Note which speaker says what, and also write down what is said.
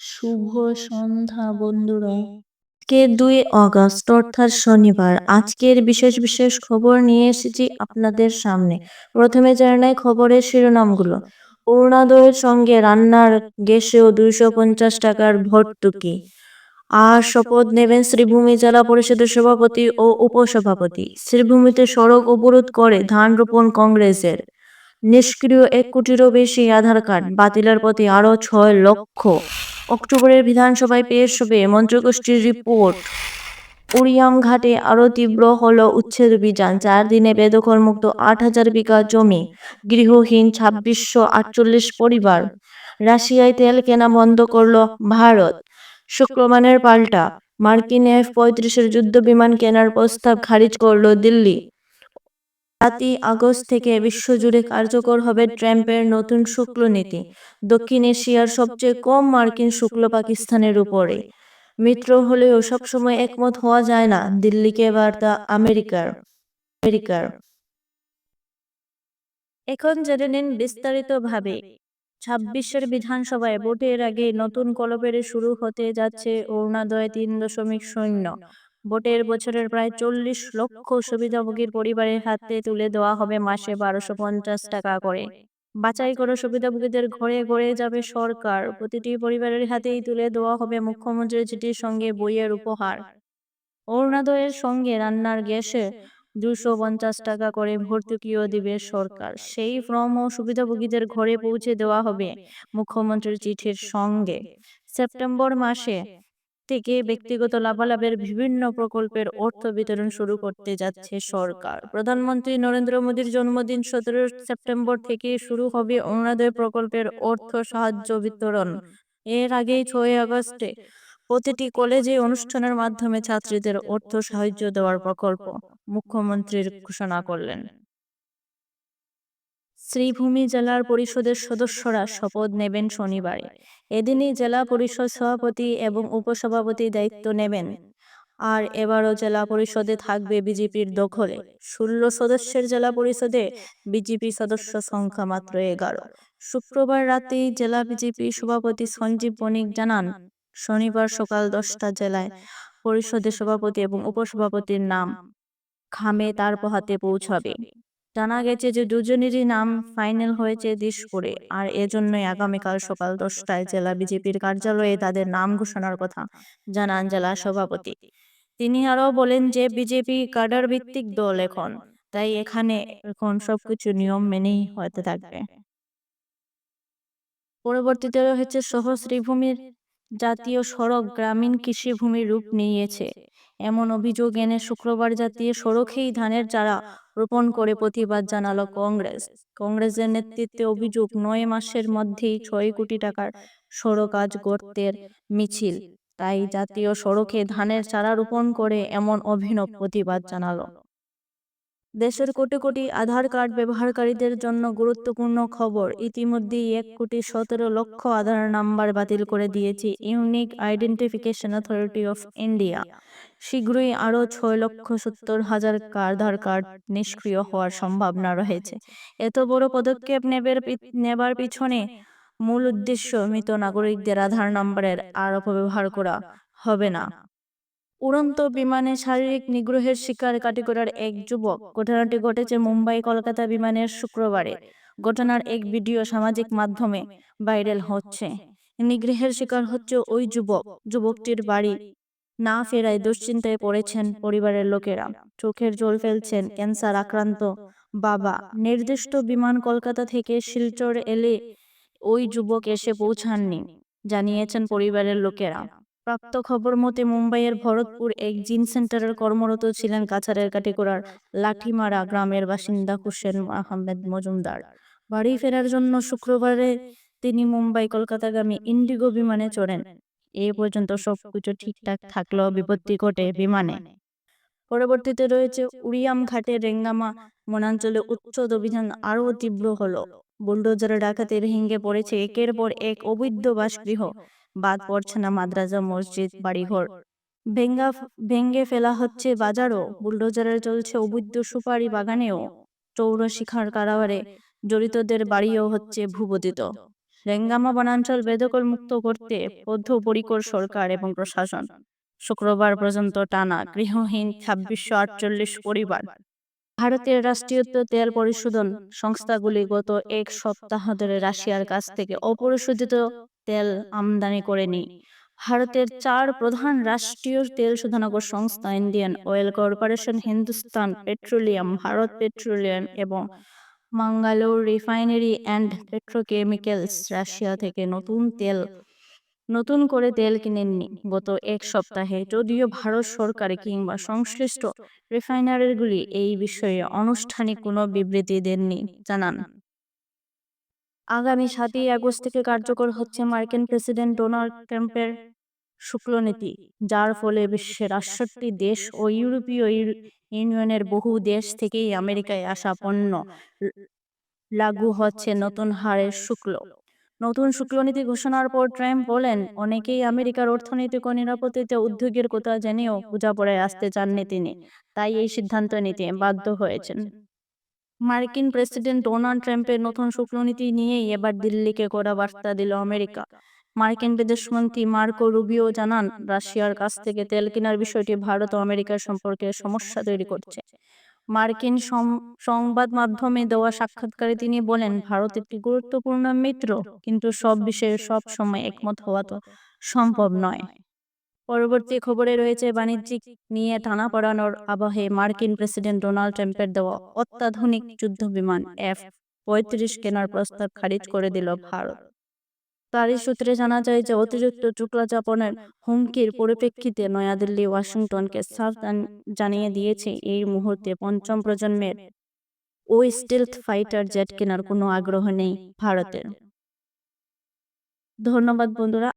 Speaker 1: শুভ সন্ধ্যা বন্ধুরা। কে দুই অগস্ট অর্থাৎ শনিবার। আজকের বিশেষ বিশেষ খবর নিয়ে এসেছি আপনাদের সামনে। প্রথমে জানাই খবরের শিরোনামগুলো। অরুণাদয়ের সঙ্গে রান্নার গ্যাসেও দুইশো পঞ্চাশ টাকার ভর্তুকি। আর শপথ নেবেন শ্রীভূমি জেলা পরিষদের সভাপতি ও উপসভাপতি। শ্রীভূমিতে সড়ক অবরোধ করে ধান রোপণ কংগ্রেসের। নিষ্ক্রিয় এক কোটিরও বেশি আধার কার্ড বাতিলের প্রতি আরও ছয় লক্ষ। অক্টোবরের বিধানসভায় পেশ হবে মন্ত্রিগোষ্ঠীর রিপোর্ট। উড়িয়াম ঘাটে আরও তীব্র হল উচ্ছেদ অভিযান, চার দিনে বেদখল মুক্ত আট হাজার বিঘা জমি, গৃহহীন ছাব্বিশশো আটচল্লিশ পরিবার। রাশিয়ায় তেল কেনা বন্ধ করল ভারত। শুক্রবারের পাল্টা, মার্কিন এফ পঁয়ত্রিশের যুদ্ধ বিমান কেনার প্রস্তাব খারিজ করল দিল্লি। সাতই আগস্ট থেকে বিশ্বজুড়ে কার্যকর হবে ট্রাম্পের নতুন শুল্ক নীতি। দক্ষিণ এশিয়ার সবচেয়ে কম মার্কিন শুল্ক পাকিস্তানের উপরে। মিত্র হলেও সবসময় একমত হওয়া যায় না দিল্লিকে বার্তা আমেরিকার আমেরিকার। এখন জেনে নিন বিস্তারিতভাবে। ছাব্বিশের বিধানসভায় ভোটের আগে নতুন কলবেরে শুরু হতে যাচ্ছে অরুণাদয় তিন দশমিক শূন্য। ভোটের বছরের প্রায় চল্লিশ লক্ষ সুবিধাভোগীর পরিবারের হাতে তুলে দেওয়া হবে মাসে বারোশো পঞ্চাশ টাকা করে। বাছাই করে সুবিধাভোগীদের ঘরে ঘরে যাবে সরকার। প্রতিটি পরিবারের হাতেই তুলে দেওয়া হবে মুখ্যমন্ত্রীর চিঠির সঙ্গে বইয়ের উপহার। অরুণাদয়ের সঙ্গে রান্নার গ্যাসে দুশো পঞ্চাশ টাকা করে ভর্তুকিও দিবে সরকার। সেই ফর্ম ও সুবিধাভোগীদের ঘরে পৌঁছে দেওয়া হবে মুখ্যমন্ত্রীর চিঠির সঙ্গে। সেপ্টেম্বর মাসে থেকে ব্যক্তিগত লাভালাভের বিভিন্ন প্রকল্পের অর্থ বিতরণ শুরু করতে যাচ্ছে সরকার। প্রধানমন্ত্রী নরেন্দ্র মোদীর জন্মদিন সতেরো সেপ্টেম্বর থেকে শুরু হবে অরুণোদয় প্রকল্পের অর্থ সাহায্য বিতরণ। এর আগেই ছয় আগস্টে প্রতিটি কলেজে অনুষ্ঠানের মাধ্যমে ছাত্রীদের অর্থ সাহায্য দেওয়ার প্রকল্প মুখ্যমন্ত্রীর ঘোষণা করলেন। শ্রীভূমি জেলার পরিষদের সদস্যরা শপথ নেবেন শনিবারে। এদিনই জেলা পরিষদ সভাপতি এবং উপসভাপতি দায়িত্ব নেবেন। আর এবারও জেলা পরিষদে থাকবে বিজেপির দখলে। ষোলো সদস্যের জেলা পরিষদে বিজেপি সদস্য সংখ্যা মাত্র এগারো। শুক্রবার রাতেই জেলা বিজেপি সভাপতি সঞ্জীব বণিক জানান, শনিবার সকাল দশটা জেলায় পরিষদের সভাপতি এবং উপসভাপতির নাম। খামে তার পোহাতে পৌঁছাবে। জানা গেছে যে দুজনেরই নাম ফাইনাল হয়েছে দিশপুরে, আর এজন্যই আগামীকাল সকাল দশটায় জেলা বিজেপির কার্যালয়ে তাদের নাম ঘোষণার কথা জানান জেলা সভাপতি। তিনি আরও বলেন যে বিজেপি কাডার ভিত্তিক দল এখন, তাই এখানে এখন সবকিছু নিয়ম মেনেই হতে থাকবে। পরবর্তীতে রয়েছে সহ শ্রীভূমির জাতীয় সড়ক গ্রামীণ কৃষিভূমির রূপ নিয়েছে। এমন অভিযোগ এনে শুক্রবার জাতীয় সড়কেই ধানের চারা রোপণ করে প্রতিবাদ জানালো কংগ্রেস। কংগ্রেসের নেতৃত্বে অভিযোগ, নয় মাসের মধ্যেই ছয় কোটি টাকার সড়ক আজ গর্তের মিছিল। তাই জাতীয় সড়কে ধানের চারা রোপণ করে এমন অভিনব প্রতিবাদ জানালো। দেশের কোটি কোটি আধার কার্ড ব্যবহারকারীদের জন্য গুরুত্বপূর্ণ খবর। ইতিমধ্যেই এক কোটি সতেরো লক্ষ আধার নাম্বার বাতিল করে দিয়েছে unique identification authority of India. শীঘ্রই আরও ছয় লক্ষ সত্তর হাজার আধার কার্ড নিষ্ক্রিয় হওয়ার সম্ভাবনা রয়েছে। এত বড় পদক্ষেপ নেবার নেবার পিছনে মূল উদ্দেশ্য মৃত নাগরিকদের আধার নম্বরের আর অপব্যবহার করা হবে না। উড়ন্ত বিমানে শারীরিক নিগ্রহের শিকার কাটিগড়ার এক যুবক। ঘটনাটি ঘটেছে মুম্বাই, কলকাতা বিমানের শুক্রবারে। ঘটনার এক ভিডিও সামাজিক মাধ্যমে ভাইরাল হচ্ছে। নিগ্রহের শিকার হচ্ছে ওই যুবক। যুবকটির বাড়ি না ফেরায় দুশ্চিন্তায় পড়েছেন পরিবারের লোকেরা। চোখের জল ফেলছেন ক্যান্সার আক্রান্ত বাবা। নির্দিষ্ট বিমান কলকাতা থেকে শিলচর এলে ওই যুবক এসে পৌঁছাননি, জানিয়েছেন পরিবারের লোকেরা। প্রাপ্ত খবর মতে মুম্বাইয়ের ভরতপুর এক জিন সেন্টারের কর্মরত ছিলেন কাছাড়ের কাটিগড়ার লাঠিমারা গ্রামের বাসিন্দা হুসেন আহমেদ মজুমদার। বাড়ি ফেরার জন্য শুক্রবারে তিনি মুম্বাই কলকাতাগামী ইন্ডিগো বিমানে চড়েন। এ পর্যন্ত সবকিছু ঠিকঠাক থাকলেও বিপত্তি ঘটে বিমানে। পরবর্তীতে রয়েছে উড়িয়াম ঘাটে রেঙ্গামা বনাঞ্চলে উচ্ছেদ অভিযান আরও তীব্র হলো। বুলডোজারে ডাকাতে ভেঙে পড়েছে একের পর এক অবৈধ বাসগৃহ। বাদ পড়ছে না মাদ্রাসা মসজিদ, বাড়িঘর। ভেঙ্গা ভেঙ্গে ফেলা হচ্ছে বাজারও। বুলডোজারে চলছে অবৈধ সুপারি বাগানেও চৌর শিখার কারাবারে জড়িতদের বাড়িও হচ্ছে ভূপতিত রেঙ্গামা বনাঞ্চল বেদখল মুক্ত করতে বদ্ধপরিকর সরকার এবং প্রশাসন। শুক্রবার পর্যন্ত টানা গৃহহীন ছাব্বিশশো আটচল্লিশ পরিবার। ভারতের রাষ্ট্রীয় তেল পরিশোধন সংস্থাগুলি গত এক সপ্তাহ ধরে রাশিয়ার কাছ থেকে অপরিশোধিত তেল আমদানি করেনি ভারতের চার প্রধান রাষ্ট্রীয় তেল শোধনাগার সংস্থা Indian oil corporation, Hindustan petroleum, Bharat petroleum এবং Mangalore refinery and petrochemicals Russia থেকে নতুন তেল, নতুন করে তেল কিনেননি। গত এক সপ্তাহে যদিও ভারত সরকার কিংবা সংশ্লিষ্ট রিফাইনারিগুলি এই বিষয়ে আনুষ্ঠানিক কোনো বিবৃতি দেননি, জানান। আগামী সাতই আগস্ট থেকে কার্যকর হচ্ছে মার্কিন প্রেসিডেন্ট ডোনাল্ড ট্রাম্পের শুক্লনীতি, যার ফলে বিশ্বের আটষট্টি দেশ ও ইউরোপীয় ইউনিয়নের বহু দেশ থেকেই আমেরিকায় আসা পণ্য লাগু হচ্ছে নতুন হারের শুক্ল। নতুন শুক্লনীতি ঘোষণার পর ট্রাম্প বলেন, অনেকেই আমেরিকার অর্থনৈতিক ও নিরাপত্তা উদ্যোগের কথা জেনেও পূজা বোঝাপড়ায় আসতে চাননি তিনি, তাই এই সিদ্ধান্ত নিতে বাধ্য হয়েছেন। মার্কিন প্রেসিডেন্ট ডোনাল্ড ট্রাম্পের নতুন শুক্রনীতি নিয়েই এবার দিল্লিকে কড়া বার্তা দিল আমেরিকা। মার্কিন বিদেশমন্ত্রী মার্কো রুবিও জানান, রাশিয়ার কাছ থেকে তেল কেনার বিষয়টি ভারত ও আমেরিকার সম্পর্কে সমস্যা তৈরি করছে। মার্কিন সংবাদ মাধ্যমে দেওয়া সাক্ষাৎকারে তিনি বলেন, ভারত একটি গুরুত্বপূর্ণ মিত্র, কিন্তু সব বিষয়ে সব সময় একমত হওয়া তো সম্ভব নয়। পরবর্তী খবরে রয়েছে বাণিজ্যিক নিয়ে টানা পড়ানোর আবহে মার্কিন প্রেসিডেন্ট ডোনাল্ড ট্রাম্পের দেওয়া অত্যাধুনিক যুদ্ধ বিমান এফ পঁয়ত্রিশ কেনার প্রস্তাব খারিজ করে দিল ভারত। তারই সূত্রে জানা যায় যে অতিরিক্ত টুকরা যাপনের হুমকির পরিপ্রেক্ষিতে নয়াদিল্লি ওয়াশিংটনকে সাবধান জানিয়ে দিয়েছে এই মুহূর্তে পঞ্চম প্রজন্মের। ওই স্টিলথ ফাইটার জেট কেনার কোনো আগ্রহ নেই ভারতের। ধন্যবাদ বন্ধুরা